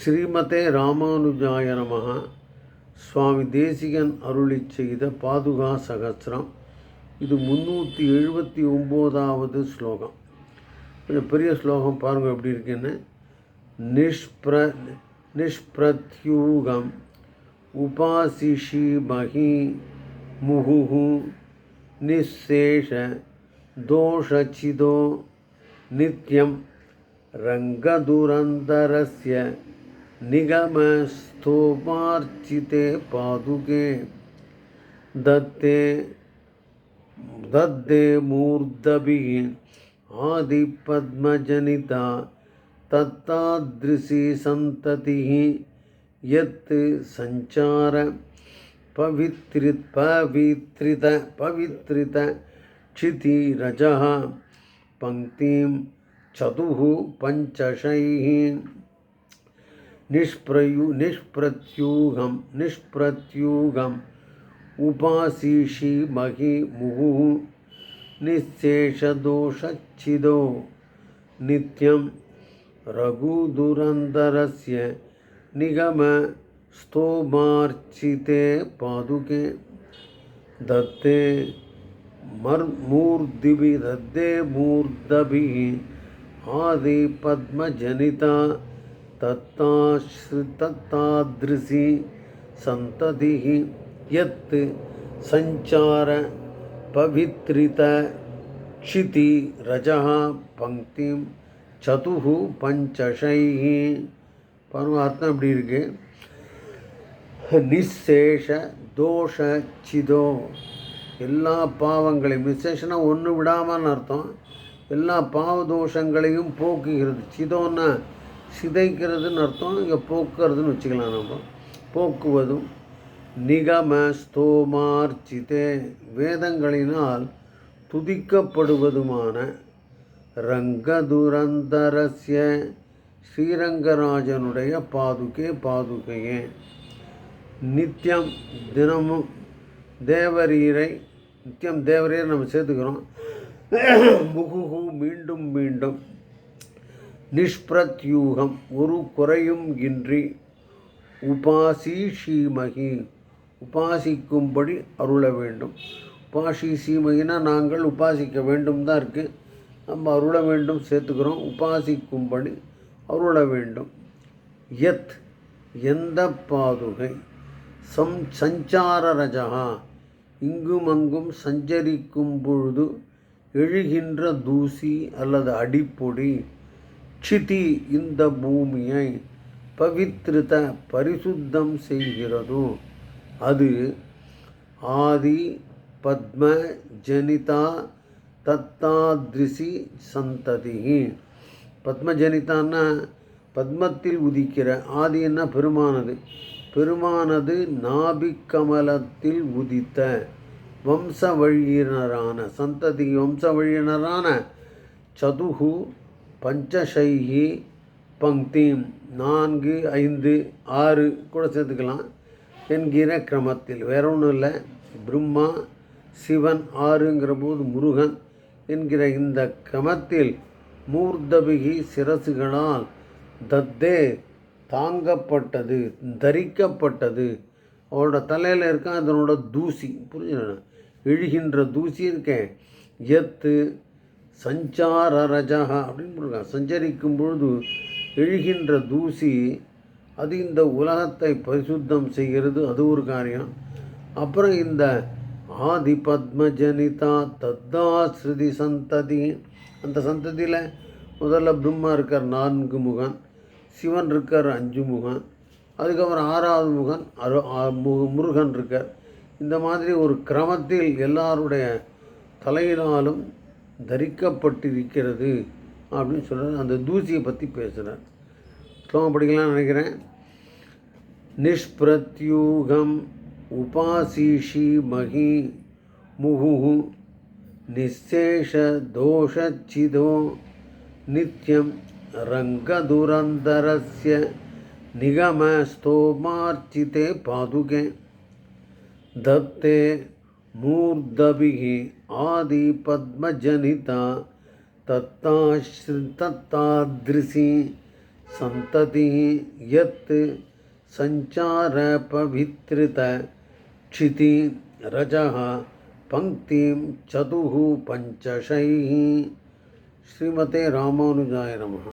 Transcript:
ஸ்ரீமதே ராமானுஜாய நமக சுவாமி தேசிகன் அருளி செய்த பாதுகா சகசிரம். இது முந்நூற்றி எழுபத்தி ஒம்போதாவது ஸ்லோகம். கொஞ்சம் பெரிய ஸ்லோகம் பாருங்கள் எப்படி இருக்குன்னு. நிஷ்ப்ர நிஷ்பிரத்யூகம். உபாசிஷி மகி முகுஹு நிசேஷ தோஷச்சிதோ நித்யம் ரங்கதுரந்தரஸ்ய निगमस्तोमार्चिते पादुके दत्ते दद्दे मूर्धभिः आदिपद्मजनिता तत्तादृशी सन्ततिः यत् सञ्चार पवित्रि पवित्रित पवित्रित क्षितिरजः, पङ्क्तिं चतुः पञ्चशैः निष्प्रयु निष्प्रत्यूहं निष्प्रत्यूहम् उपासीषि महि मुहुः निःशेषदोषच्छिदो। नित्यं रघुदुरन्दरस्य निगमस्तोमार्चिते पादुके दत्ते मर्मूर्धिभिः दद्दे मूर्धभिः आदिपद्मजनिता तत्ताश्रि तत्तादृशी सन्ततिः यत् सञ्चार पवित्रित क्षिति रजः पङ्क्तिं சதுः பஞ்சஷைஹி பாருங்க அர்த்தம் எப்படி இருக்கு நிசேஷ தோஷ சிதோ எல்லா பாவங்களையும் நிசேஷனா ஒன்று விடாமன்னு அர்த்தம் எல்லா பாவ தோஷங்களையும் போக்குகிறது சிதோன்னா சிதைக்கிறதுன்னு அர்த்தம் இங்கே போக்குறதுன்னு வச்சுக்கலாம் நம்ம. போக்குவதும் நிகம ஸ்தோமார்ச்சிதே வேதங்களினால் துதிக்கப்படுவதுமான ரங்கதுரந்தரஸ்ய ஸ்ரீரங்கராஜனுடைய பாதுகே பாதுகையே. நித்தியம் தினமும் தேவரீரை நித்தியம் தேவரீரை நம்ம சேர்த்துக்கிறோம். முகுகு மீண்டும் மீண்டும் நிஷ்பிரத்யூகம் ஒரு குறையும் இன்றி உபாசி ஸ்ரீமகி உபாசிக்கும்படி அருள வேண்டும். உபாசி சீமகினா நாங்கள் உபாசிக்க வேண்டும் தான் இருக்குது நம்ம அருள வேண்டும் சேர்த்துக்கிறோம். உபாசிக்கும்படி அருள வேண்டும். எத் எந்த பாதுகை? சம் சஞ்சார ரஜகா இங்கும் அங்கும் சஞ்சரிக்கும் பொழுது எழுகின்ற தூசி அல்லது அடிப்பொடி க்ஷிதி இந்த பூமியை பவித்ருத பரிசுத்தம் செய்கிறதோ? அது ஆதி பத்ம ஜனிதா தத்தாதிருசி சந்ததி. பத்மஜனிதான்னா பத்மத்தில் உதிக்கிற. ஆதி என்ன? பெருமானது. பெருமானது நாபிக்கமலத்தில் உதித்த வம்ச வழியினரான சந்ததி வம்ச வழியினரான சதுகு பஞ்சஷைஹி பங்க்திம் நான்கு ஐந்து ஆறு கூட சேர்த்துக்கலாம். என்கிற கிரமத்தில். வேற ஒன்றும் இல்லை. பிரம்மா சிவன் ஆறுங்கிற போது முருகன் என்கிற இந்த கிரமத்தில் மூர்தபிகி சிரசுகளால் தத்தே தாங்கப்பட்டது தரிக்கப்பட்டது. அவரோட தலையில் இருக்க அதனோட தூசி புரிஞ்சுல இழுகின்ற தூசி இருக்கேன் எத்து சஞ்சார ரஜகா அப்படின்னு போட்டிருக்காங்க. சஞ்சரிக்கும் பொழுது எழுகின்ற தூசி அது இந்த உலகத்தை பரிசுத்தம் செய்கிறது. அது ஒரு காரியம். அப்புறம் இந்த ஆதி பத்மஜனிதா தத்தாஸ்ருதி சந்ததி. அந்த சந்ததியில் முதல்ல பிரம்மா இருக்கார் நான்கு முகன். சிவன் இருக்கார் அஞ்சு முகன். அதுக்கப்புறம் ஆறாவது முகன் அரு முருகன் இருக்கார். இந்த மாதிரி ஒரு கிரமத்தில் எல்லாருடைய தலையினாலும் தரிக்கப்பட்டிருக்கிறது அப்படின்னு சொல்கிறார் அந்த தூசியை பற்றி பேசுகிறார் ஸ்லோகம் படிக்கலாம்னு நினைக்கிறேன் நிஷ்பிரத்யூகம் உபாசிஷி மகி முகு நிசேஷதோஷச்சிதோ நித்யம் ரங்கதுரந்தரஸ்ய निगमस्तोमार्चिते पादुके दत्ते मूर्धभिः आदिपद्मजनिता तत्ताश्रि तत्तादृशी सन्ततिः यत् सञ्चारपवित्रित क्षिति रजः पङ्क्तिं चतुः पञ्चशैः। श्रीमते रामानुजाय नमः।